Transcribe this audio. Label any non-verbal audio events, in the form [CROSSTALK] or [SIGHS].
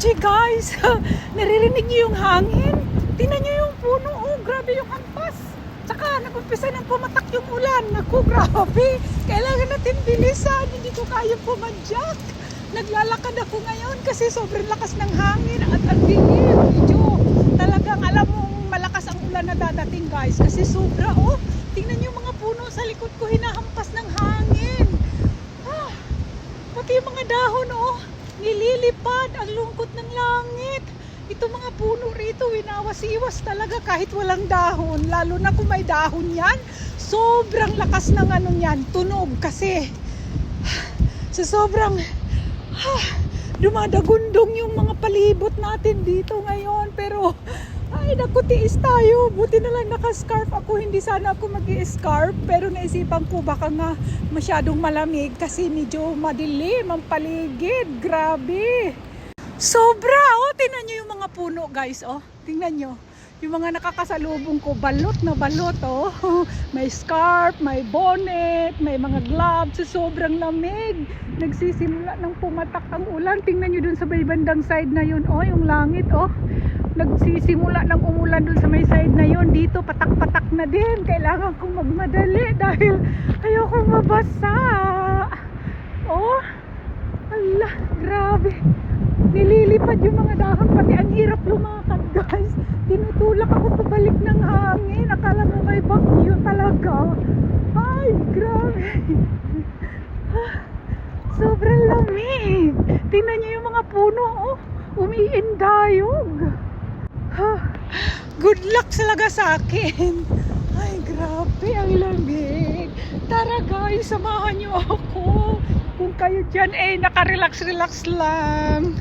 OMG guys! [LAUGHS] Naririnig niyo yung hangin? Tingnan niyo yung puno. Oh, grabe yung hampas. Tsaka nag-umpisa ng pumatak yung ulan. Naku, grabe. Kailangan natin bilisan. Hindi ko kaya pumadyak. Naglalakad ako ngayon kasi sobrang lakas ng hangin at ang dilim. Medyo talagang alam mong malakas ang ulan na dadating guys. Kasi sobra oh. Tingnan niyo mga puno sa likod ko hinahampas ng hangin. Ah, pati yung mga dahon oh. Nililipad ang lungkot ng langit. Ito mga puno rito, winawas-iwas talaga kahit walang dahon. Lalo na kung may dahon yan, sobrang lakas ng ano yan, tunog kasi sa sobrang ah, dumadagundong yung mga palibot natin dito ngayon. Pero ay naku, tiis tayo. Buti na lang naka-scarf ako. Hindi sana ako mag scarf pero naisipan ko baka nga masyadong malamig kasi medyo madilim ang paligid. Grabe. Sobra, oh. Tingnan nyo yung mga puno, guys, oh. Tingnan nyo. Yung mga nakakasalubong ko, balot na balot, oh. [LAUGHS] May scarf, may bonnet, may mga gloves. So, sobrang lamig. Nagsisimula ng pumatak ang ulan. Tingnan nyo dun sa may bandang side na yun, oh. Yung langit, oh. Nagsisimula ng umulan dun sa may side na yun. Dito, patak-patak na din. Kailangan kong magmadali dahil ayokong mabasa. Oh. Allah, grabe. Nililipad yung mga dahon, pati ang hirap lumakad guys. Tinutulak ako pabalik ng hangin. Akala mo may bagyo talaga. Ay, grabe. Ah, Sobrang lamig. Tingnan niyo yung mga puno, oh. Umiindayog. [SIGHS] Good luck talaga sa akin. [LAUGHS] Ay, grabe, ang lamig. Tara guys, samahan niyo ako. Kung kayo dyan, eh, nakarelax-relax lang.